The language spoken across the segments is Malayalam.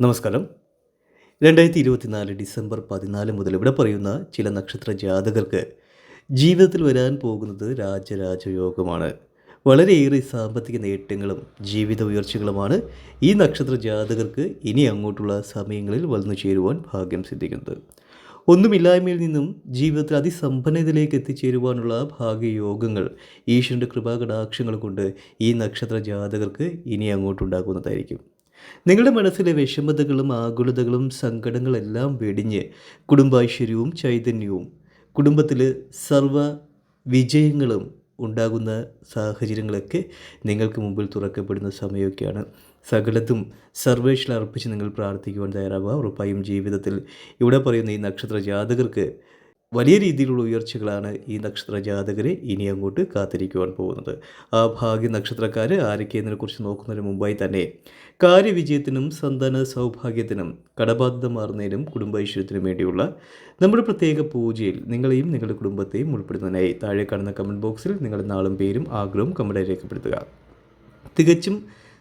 നമസ്കാരം. രണ്ടായിരത്തി ഇരുപത്തിനാല് ഡിസംബർ പതിനാല് മുതൽ ഇവിടെ പറയുന്ന ചില നക്ഷത്ര ജാതകർക്ക് ജീവിതത്തിൽ വരാൻ പോകുന്നത് രാജരാജയോഗമാണ്. വളരെയേറെ സാമ്പത്തിക നേട്ടങ്ങളും ജീവിത ഉയർച്ചകളുമാണ് ഈ നക്ഷത്ര ജാതകർക്ക് ഇനി അങ്ങോട്ടുള്ള സമയങ്ങളിൽ വന്നു ചേരുവാൻ ഭാഗ്യം സിദ്ധിക്കുന്നത്. ഒന്നുമില്ലായ്മയിൽ നിന്നും ജീവിതത്തിൽ അതിസമ്പന്നതയിലേക്ക് എത്തിച്ചേരുവാനുള്ള ഭാഗ്യയോഗങ്ങൾ ഈശ്വരന്റെ കൃപാകടാക്ഷങ്ങൾ കൊണ്ട് ഈ നക്ഷത്ര ജാതകർക്ക് ഇനി അങ്ങോട്ടുണ്ടാകുന്നതായിരിക്കും. നിങ്ങളുടെ മനസ്സിലെ വിഷമതകളും ആകുലതകളും സങ്കടങ്ങളെല്ലാം വെടിഞ്ഞ് കുടുംബാശ്വര്യവും ചൈതന്യവും കുടുംബത്തിൽ സർവ വിജയങ്ങളും ഉണ്ടാകുന്ന സാഹചര്യങ്ങളൊക്കെ നിങ്ങൾക്ക് മുമ്പിൽ തുറക്കപ്പെടുന്ന സമയമൊക്കെയാണ്. സകലത്തും സർവേശ്വര അർപ്പിച്ച് നിങ്ങൾ പ്രാർത്ഥിക്കുവാൻ തയ്യാറാവുക. ഉറപ്പായും ജീവിതത്തിൽ ഇവിടെ പറയുന്ന ഈ നക്ഷത്ര ജാതകർക്ക് വലിയ രീതിയിലുള്ള ഉയർച്ചകളാണ് ഈ നക്ഷത്ര ജാതകരെ ഇനി അങ്ങോട്ട് കാത്തിരിക്കുവാൻ പോകുന്നത്. ആ ഭാഗ്യ നക്ഷത്രക്കാർ ആരൊക്കെയെന്നതിനെക്കുറിച്ച് നോക്കുന്നതിന് മുമ്പായി തന്നെ കാര്യവിജയത്തിനും സന്താന സൗഭാഗ്യത്തിനും കടബാധ്യത മാറുന്നതിനും കുടുംബൈശ്വര്യത്തിനും വേണ്ടിയുള്ള നമ്മുടെ പ്രത്യേക പൂജയിൽ നിങ്ങളെയും നിങ്ങളുടെ കുടുംബത്തെയും ഉൾപ്പെടുന്നതിനായി താഴെ കാണുന്ന കമന്റ് ബോക്സിൽ നിങ്ങളുടെ നാളും പേരും ആഗ്രഹവും കമന്റായി രേഖപ്പെടുത്തുക. തികച്ചും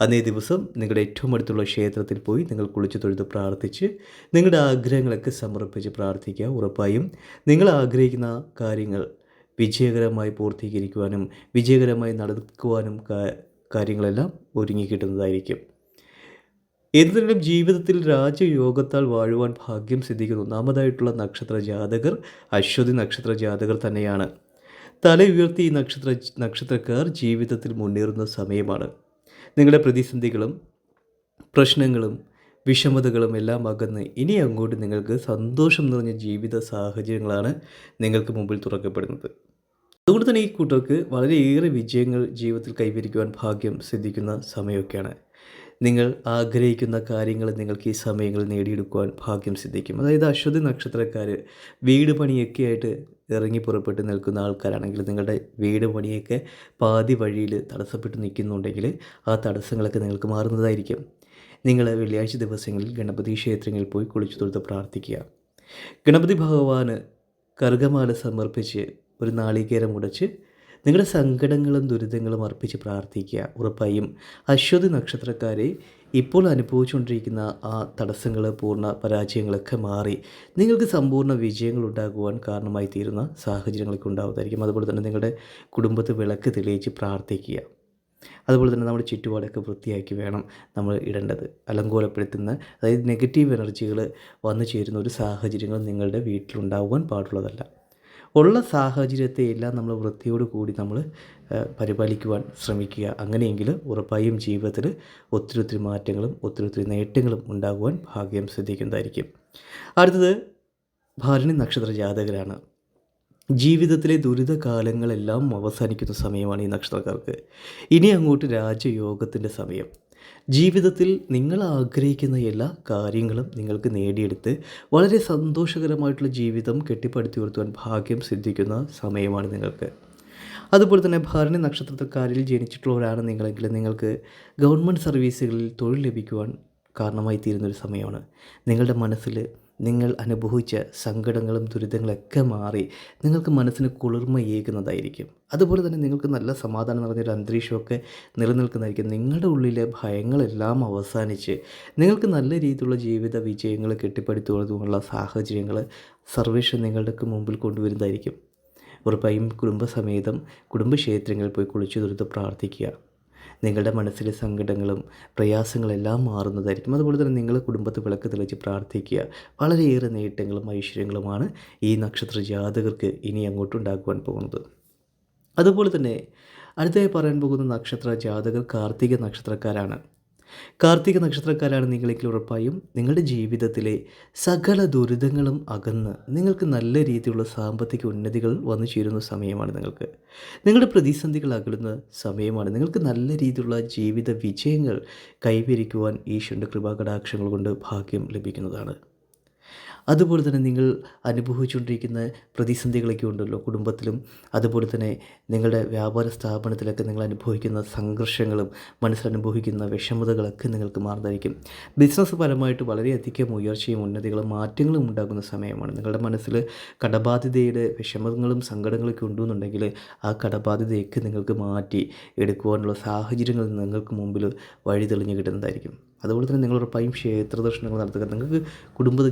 അന്നേ ദിവസം നിങ്ങളുടെ ഏറ്റവും അടുത്തുള്ള ക്ഷേത്രത്തിൽ പോയി നിങ്ങൾ കുളിച്ചു തൊഴുത് പ്രാർത്ഥിച്ച് നിങ്ങളുടെ ആഗ്രഹങ്ങളൊക്കെ സമർപ്പിച്ച് പ്രാർത്ഥിക്കുക. ഉറപ്പായും നിങ്ങൾ ആഗ്രഹിക്കുന്ന കാര്യങ്ങൾ വിജയകരമായി പൂർത്തീകരിക്കുവാനും വിജയകരമായി നടക്കുവാനും കാര്യങ്ങളെല്ലാം ഒരുങ്ങി കിട്ടുന്നതായിരിക്കും. എന്തെങ്കിലും ജീവിതത്തിൽ രാജയോഗത്താൽ വാഴുവാൻ ഭാഗ്യം സിദ്ധിക്കുന്ന. ഒന്നാമതായിട്ടുള്ള നക്ഷത്ര ജാതകർ അശ്വതി നക്ഷത്ര ജാതകർ തന്നെയാണ്. തല ഉയർത്തി ഈ നക്ഷത്ര നക്ഷത്രക്കാർ ജീവിതത്തിൽ മുന്നേറുന്ന സമയമാണ്. നിങ്ങളുടെ പ്രതിസന്ധികളും പ്രശ്നങ്ങളും വിഷമതകളും എല്ലാം അകന്ന് ഇനി അങ്ങോട്ട് നിങ്ങൾക്ക് സന്തോഷം നിറഞ്ഞ ജീവിത സാഹചര്യങ്ങളാണ് നിങ്ങൾക്ക് മുമ്പിൽ തുറക്കപ്പെടുന്നത്. അതുകൊണ്ട് തന്നെ ഈ കൂട്ടർക്ക് വളരെയേറെ വിജയങ്ങൾ ജീവിതത്തിൽ കൈവരിക്കുവാൻ ഭാഗ്യം സിദ്ധിക്കുന്ന സമയമൊക്കെയാണ്. നിങ്ങൾ ആഗ്രഹിക്കുന്ന കാര്യങ്ങൾ നിങ്ങൾക്ക് ഈ സമയങ്ങളിൽ നേടിയെടുക്കുവാൻ ഭാഗ്യം സിദ്ധിക്കും. അതായത് അശ്വതി നക്ഷത്രക്കാർ വീട് പണിയൊക്കെ ആയിട്ട് ഇറങ്ങി പുറപ്പെട്ട് നിൽക്കുന്ന ആൾക്കാരാണെങ്കിൽ നിങ്ങളുടെ വീട് പണിയൊക്കെ പാതി വഴിയിൽ തടസ്സപ്പെട്ട് നിൽക്കുന്നുണ്ടെങ്കിൽ ആ തടസ്സങ്ങളൊക്കെ നിങ്ങൾക്ക് മാറുന്നതായിരിക്കും. നിങ്ങൾ വെള്ളിയാഴ്ച ദിവസങ്ങളിൽ ഗണപതി ക്ഷേത്രങ്ങളിൽ പോയി കുളിച്ചു തൊഴുത്ത് പ്രാർത്ഥിക്കുക. ഗണപതി ഭഗവാന് കർഗമാല സമർപ്പിച്ച് ഒരു നാളികേരം ഉടച്ച് നിങ്ങളുടെ സങ്കടങ്ങളും ദുരിതങ്ങളും അർപ്പിച്ച് പ്രാർത്ഥിക്കുക. ഉറപ്പായും അശ്വതി നക്ഷത്രക്കാരെ ഇപ്പോൾ അനുഭവിച്ചുകൊണ്ടിരിക്കുന്ന ആ തടസ്സങ്ങൾ പൂർണ പരാജയങ്ങളൊക്കെ മാറി നിങ്ങൾക്ക് സമ്പൂർണ വിജയങ്ങൾ ഉണ്ടാകുവാൻ കാരണമായി തീരുന്ന സാഹചര്യങ്ങളൊക്കെ ഉണ്ടാകുന്നതായിരിക്കും അതുപോലെ തന്നെ നിങ്ങളുടെ കുടുംബത്തെ വിളക്ക് തെളിയിച്ച് പ്രാർത്ഥിക്കുക. അതുപോലെ തന്നെ നമ്മുടെ ചുറ്റുപാടൊക്കെ വൃത്തിയാക്കി വേണം നമ്മൾ ഇടേണ്ടത്. അലങ്കോലപ്പെടുത്തുന്ന അതായത് നെഗറ്റീവ് എനർജികൾ വന്നു ചേരുന്ന ഒരു സാഹചര്യങ്ങൾ നിങ്ങളുടെ വീട്ടിലുണ്ടാകുവാൻ പാടുള്ളതല്ല. ഉള്ള സാഹചര്യത്തെ എല്ലാം നമ്മൾ വൃത്തിയോട് കൂടി നമ്മൾ പരിപാലിക്കുവാൻ ശ്രമിക്കുക. അങ്ങനെയെങ്കിൽ ഉറപ്പായും ജീവിതത്തിൽ ഒത്തിരി ഒത്തിരി മാറ്റങ്ങളും ഒത്തിരി ഒത്തിരി നേട്ടങ്ങളും ഉണ്ടാകുവാൻ ഭാഗ്യം സിദ്ധിക്കുന്നതായിരിക്കും അടുത്തത് ഭാരണി നക്ഷത്ര ജാതകരാണ്. ജീവിതത്തിലെ ദുരിതകാലങ്ങളെല്ലാം അവസാനിക്കുന്ന സമയമാണ് ഈ നക്ഷത്രക്കാർക്ക്. ഇനി അങ്ങോട്ട് രാജയോഗത്തിന്റെ സമയം. ജീവിതത്തിൽ നിങ്ങൾ ആഗ്രഹിക്കുന്ന എല്ലാ കാര്യങ്ങളും നിങ്ങൾക്ക് നേടിയെടുത്ത് വളരെ സന്തോഷകരമായിട്ടുള്ള ജീവിതം കെട്ടിപ്പടുത്തി ഉയർത്തുവാൻ ഭാഗ്യം സിദ്ധിക്കുന്ന സമയമാണ് നിങ്ങൾക്ക്. അതുപോലെ തന്നെ ഭരണി നക്ഷത്രക്കാരിൽ ജനിച്ചിട്ടുള്ളവരാണ് നിങ്ങളെങ്കിൽ നിങ്ങൾക്ക് ഗവൺമെന്റ് സർവീസുകളിൽ തൊഴിൽ ലഭിക്കുവാൻ കാരണമായി തീരുന്നൊരു സമയമാണ്. നിങ്ങളുടെ മനസ്സിൽ നിങ്ങൾ അനുഭവിച്ച സങ്കടങ്ങളും ദുരിതങ്ങളൊക്കെ മാറി നിങ്ങൾക്ക് മനസ്സിന് കുളിർമയേകുന്നതായിരിക്കും അതുപോലെ തന്നെ നിങ്ങൾക്ക് നല്ല സമാധാനം നിറഞ്ഞൊരു അന്തരീക്ഷമൊക്കെ നിലനിൽക്കുന്നതായിരിക്കും. നിങ്ങളുടെ ഉള്ളിലെ ഭയങ്ങളെല്ലാം അവസാനിച്ച് നിങ്ങൾക്ക് നല്ല രീതിയിലുള്ള ജീവിത വിജയങ്ങൾ കെട്ടിപ്പടുത്തുകൊണ്ടുള്ള സാഹചര്യങ്ങൾ സർവേഷൻ നിങ്ങളുടെ മുമ്പിൽ കൊണ്ടുവരുന്നതായിരിക്കും. ഉറപ്പായും കുടുംബസമേതം കുടുംബക്ഷേത്രങ്ങളിൽ പോയി കുളിച്ചു ദുരിത പ്രാർത്ഥിക്കുക. നിങ്ങളുടെ മനസ്സിലെ സങ്കടങ്ങളും പ്രയാസങ്ങളെല്ലാം മാറുന്നതായിരിക്കും. അതുപോലെ തന്നെ നിങ്ങളുടെ കുടുംബത്തെ വിളക്ക് തെളിച്ച് പ്രാർത്ഥിക്കുക. വളരെയേറെ നേട്ടങ്ങളും ഐശ്വര്യങ്ങളുമാണ് ഈ നക്ഷത്ര ജാതകർക്ക് ഇനി അങ്ങോട്ടുണ്ടാക്കുവാൻ പോകുന്നത്. അതുപോലെ തന്നെ അടുത്തായി പറയാൻ പോകുന്ന നക്ഷത്ര ജാതകർ കാർത്തിക നക്ഷത്രക്കാരാണ്. കാർത്തിക നക്ഷത്രക്കാരാണ് നിങ്ങളെങ്കിൽ ഉറപ്പായും നിങ്ങളുടെ ജീവിതത്തിലെ സകല ദുരിതങ്ങളും അകന്ന് നിങ്ങൾക്ക് നല്ല രീതിയിലുള്ള സാമ്പത്തിക ഉന്നതികൾ വന്നു ചേരുന്ന സമയമാണ് നിങ്ങൾക്ക്. നിങ്ങളുടെ പ്രതിസന്ധികൾ അകലുന്ന സമയമാണ്. നിങ്ങൾക്ക് നല്ല രീതിയിലുള്ള ജീവിത വിജയങ്ങൾ കൈവരിക്കുവാൻ ഈശ്വരന്റെ കൃപാകടാക്ഷങ്ങൾ കൊണ്ട് ഭാഗ്യം ലഭിക്കുന്നതാണ്. അതുപോലെ തന്നെ നിങ്ങൾ അനുഭവിച്ചുകൊണ്ടിരിക്കുന്ന പ്രതിസന്ധികളൊക്കെ ഉണ്ടല്ലോ കുടുംബത്തിലും. അതുപോലെ തന്നെ നിങ്ങളുടെ വ്യാപാര സ്ഥാപനത്തിലൊക്കെ നിങ്ങൾ അനുഭവിക്കുന്ന സംഘർഷങ്ങളും മനസ്സിലനുഭവിക്കുന്ന വിഷമതകളൊക്കെ നിങ്ങൾക്ക് മാറുന്നതായിരിക്കും ബിസിനസ് പരമായിട്ട് വളരെയധികം ഉയർച്ചയും ഉന്നതികളും മാറ്റങ്ങളും ഉണ്ടാകുന്ന സമയമാണ്. നിങ്ങളുടെ മനസ്സിൽ കടബാധ്യതയുടെ വിഷമങ്ങളും സങ്കടങ്ങളൊക്കെ ഉണ്ടെന്നുണ്ടെങ്കിൽ ആ കടബാധ്യതയൊക്കെ നിങ്ങൾക്ക് മാറ്റി എടുക്കുവാനുള്ള സാഹചര്യങ്ങൾ നിങ്ങൾക്ക് മുമ്പിൽ വഴി തെളിഞ്ഞു കിട്ടുന്നതായിരിക്കും. അതുപോലെ തന്നെ നിങ്ങൾ ഉറപ്പായും ക്ഷേത്ര ദർശനങ്ങൾ നടത്തുക. നിങ്ങൾക്ക് കുടുംബ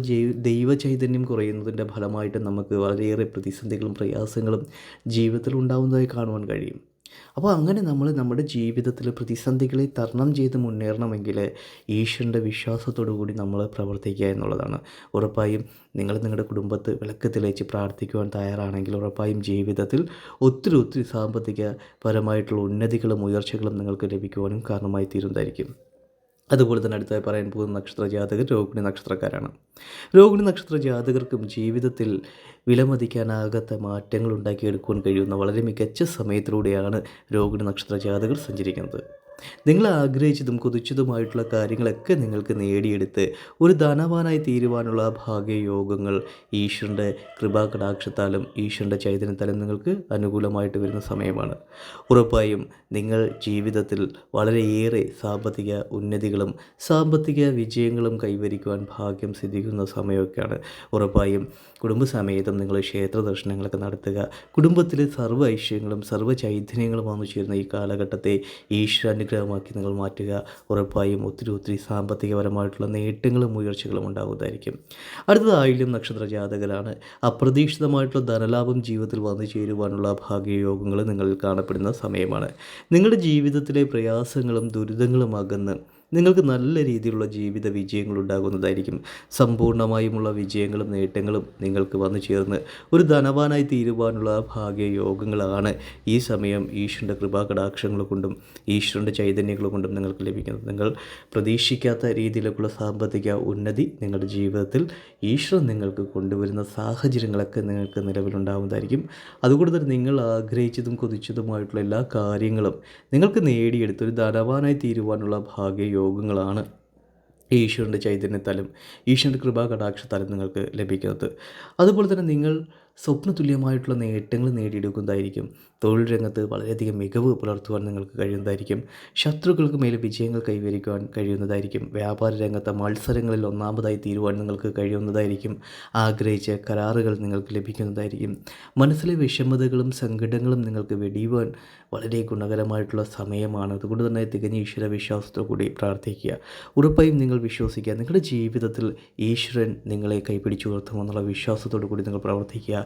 ദൈവ ചൈതന്യം കുറയുന്നതിന്റെ ഫലമായിട്ട് നമുക്ക് വളരെയേറെ പ്രതിസന്ധികളും പ്രയാസങ്ങളും ജീവിതത്തിൽ ഉണ്ടാകുന്നതായി കാണുവാൻ കഴിയും. അപ്പോൾ അങ്ങനെ നമ്മൾ നമ്മുടെ ജീവിതത്തിൽ പ്രതിസന്ധികളെ തരണം ചെയ്ത് മുന്നേറണമെങ്കിൽ ഈശ്വരന്റെ വിശ്വാസത്തോടു കൂടി നമ്മൾ പ്രവർത്തിക്കുക എന്നുള്ളതാണ്. ഉറപ്പായും നിങ്ങൾ നിങ്ങളുടെ കുടുംബത്ത് വിളക്ക് തെളിയിച്ച് പ്രാർത്ഥിക്കുവാൻ തയ്യാറാണെങ്കിൽ ഉറപ്പായും ജീവിതത്തിൽ ഒത്തിരി ഒത്തിരി സാമ്പത്തിക പരമായിട്ടുള്ള ഉന്നതികളും ഉയർച്ചകളും നിങ്ങൾക്ക് ലഭിക്കുവാനും കാരണമായി തീരുന്നതായിരിക്കും അതുപോലെ തന്നെ അടുത്തായി പറയാൻ പോകുന്ന നക്ഷത്ര ജാതകർ രോഹിണി നക്ഷത്രക്കാരാണ്. രോഹിണി നക്ഷത്ര ജാതകർക്കും ജീവിതത്തിൽ വിലമതിക്കാനാകാത്ത മാറ്റങ്ങൾ ഉണ്ടാക്കിയെടുക്കുവാൻ കഴിയുന്ന വളരെ മികച്ച സമയത്തിലൂടെയാണ് രോഹിണി നക്ഷത്ര ജാതകർ സഞ്ചരിക്കുന്നത്. നിങ്ങൾ ആഗ്രഹിച്ചതും കൊതിച്ചതുമായിട്ടുള്ള കാര്യങ്ങളൊക്കെ നിങ്ങൾക്ക് നേടിയെടുത്ത് ഒരു ധനവാനായി തീരുവാനുള്ള ഭാഗ്യയോഗങ്ങൾ ഈശ്വരന്റെ കൃപാകടാക്ഷത്താലും ഈശ്വരന്റെ ചൈതന്യത്താലും നിങ്ങൾക്ക് അനുകൂലമായിട്ട് വരുന്ന സമയമാണ്. ഉറപ്പായും നിങ്ങൾ ജീവിതത്തിൽ വളരെയേറെ സാമ്പത്തിക ഉന്നതികളും സാമ്പത്തിക വിജയങ്ങളും കൈവരിക്കുവാൻ ഭാഗ്യം സിദ്ധിക്കുന്ന സമയമൊക്കെയാണ്. ഉറപ്പായും കുടുംബസമേതം നിങ്ങൾ ക്ഷേത്ര ദർശനങ്ങളൊക്കെ നടത്തുക. കുടുംബത്തിലെ സർവ ഐശ്വര്യങ്ങളും സർവ ചൈതന്യങ്ങളും വന്നു ചേരുന്ന ഈ കാലഘട്ടത്തെ ഈശ്വര അനുഗ്രഹമാക്കി നിങ്ങൾ മാറ്റുക. ഉറപ്പായും ഒത്തിരി ഒത്തിരി സാമ്പത്തികപരമായിട്ടുള്ള നേട്ടങ്ങളും ഉയർച്ചകളും ഉണ്ടാകുന്നതായിരിക്കും. അടുത്തത് ആയില്യം നക്ഷത്ര ജാതകരാണ് അപ്രതീക്ഷിതമായിട്ടുള്ള ധനലാഭം ജീവിതത്തിൽ വന്നു ചേരുവാനുള്ള ഭാഗ്യയോഗങ്ങൾ നിങ്ങളിൽ കാണപ്പെടുന്ന സമയമാണ്. നിങ്ങളുടെ ജീവിതത്തിലെ പ്രയാസങ്ങളും ദുരിതങ്ങളും അകന്ന് നിങ്ങൾക്ക് നല്ല രീതിയിലുള്ള ജീവിത വിജയങ്ങൾ ഉണ്ടാകുന്നതായിരിക്കും. സമ്പൂർണമായുമുള്ള വിജയങ്ങളും നേട്ടങ്ങളും നിങ്ങൾക്ക് വന്നു ചേർന്ന് ഒരു ധനവാനായി തീരുവാനുള്ള ഭാഗ്യയോഗങ്ങളാണ് ഈ സമയം ഈശ്വരന്റെ കൃപാകടാക്ഷങ്ങൾ കൊണ്ടും ഈശ്വരന്റെ ചൈതന്യങ്ങൾ കൊണ്ടും നിങ്ങൾക്ക് ലഭിക്കുന്നത്. നിങ്ങൾ പ്രതീക്ഷിക്കാത്ത രീതിയിലേക്കുള്ള സാമ്പത്തിക ഉന്നതി നിങ്ങളുടെ ജീവിതത്തിൽ ഈശ്വരൻ നിങ്ങൾക്ക് കൊണ്ടുവരുന്ന സാഹചര്യങ്ങളൊക്കെ നിങ്ങൾക്ക് നിലവിലുണ്ടാകുന്നതായിരിക്കും അതുകൊണ്ട് തന്നെ നിങ്ങൾ ആഗ്രഹിച്ചതും കൊതിച്ചതുമായിട്ടുള്ള എല്ലാ കാര്യങ്ങളും നിങ്ങൾക്ക് നേടിയെടുത്ത് ഒരു ധനവാനായി തീരുവാനുള്ള ഭാഗ്യ യോഗങ്ങളാണ് ഈശ്വരന്റെ ചൈതന്യത്താലും ഈശ്വരന്റെ കൃപാ കടാക്ഷത്താലും നിങ്ങൾക്ക് ലഭിക്കുന്നത്. അതുപോലെ തന്നെ നിങ്ങൾ സ്വപ്നതുല്യമായിട്ടുള്ള നേട്ടങ്ങൾ നേടിയെടുക്കുന്നതായിരിക്കും. തൊഴിൽ രംഗത്ത് വളരെയധികം മികവ് പുലർത്തുവാൻ നിങ്ങൾക്ക് കഴിയുന്നതായിരിക്കും. ശത്രുക്കൾക്ക് മേലെ വിജയങ്ങൾ കൈവരിക്കുവാൻ കഴിയുന്നതായിരിക്കും. വ്യാപാര രംഗത്തെ മത്സരങ്ങളിൽ ഒന്നാമതായി തീരുവാൻ നിങ്ങൾക്ക് കഴിയുന്നതായിരിക്കും. ആഗ്രഹിച്ച കരാറുകൾ നിങ്ങൾക്ക് ലഭിക്കുന്നതായിരിക്കും. മനസ്സിലെ വിഷമതകളും സങ്കടങ്ങളും നിങ്ങൾക്ക് വെടിയുവാൻ വളരെ ഗുണകരമായിട്ടുള്ള സമയമാണ്. അതുകൊണ്ട് തന്നെ തികഞ്ഞ ഈശ്വര കൂടി പ്രാർത്ഥിക്കുക. ഉറപ്പായും നിങ്ങൾ വിശ്വസിക്കുക. നിങ്ങളുടെ ജീവിതത്തിൽ ഈശ്വരൻ നിങ്ങളെ കൈപിടിച്ചു ഉയർത്തുമെന്നുള്ള വിശ്വാസത്തോടു കൂടി നിങ്ങൾ പ്രവർത്തിക്കുക.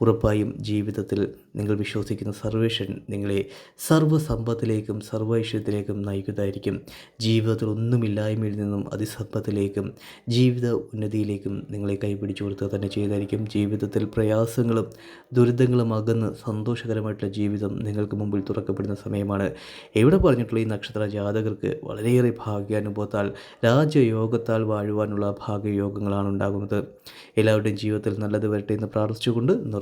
ഉറപ്പായും ജീവിതത്തിൽ നിങ്ങൾ വിശ്വസിക്കുന്ന സർവേഷൻ നിങ്ങളെ സർവസമ്പത്തിലേക്കും സർവൈശ്വര്യത്തിലേക്കും നയിക്കുന്നതായിരിക്കും. ജീവിതത്തിൽ ഒന്നുമില്ലായ്മയിൽ നിന്നും അതിസമ്പത്തിലേക്കും ജീവിത ഉന്നതിയിലേക്കും നിങ്ങളെ കൈപിടിച്ചു കൊടുത്തുക തന്നെ ചെയ്തായിരിക്കും. ജീവിതത്തിൽ പ്രയാസങ്ങളും ദുരിതങ്ങളും അകന്ന് സന്തോഷകരമായിട്ടുള്ള ജീവിതം നിങ്ങൾക്ക് മുമ്പിൽ തുറക്കപ്പെടുന്ന സമയമാണ്. എവിടെ പറഞ്ഞിട്ടുള്ള ഈ നക്ഷത്ര ജാതകർക്ക് വളരെയേറെ ഭാഗ്യാനുഭവത്താൽ രാജയോഗത്താൽ വാഴുവാനുള്ള ഭാഗ്യയോഗങ്ങളാണ് ഉണ്ടാകുന്നത്. എല്ലാവരുടെയും ജീവിതത്തിൽ നല്ലത് വരട്ടെ എന്ന് പ്രാർത്ഥിച്ചുകൊണ്ട്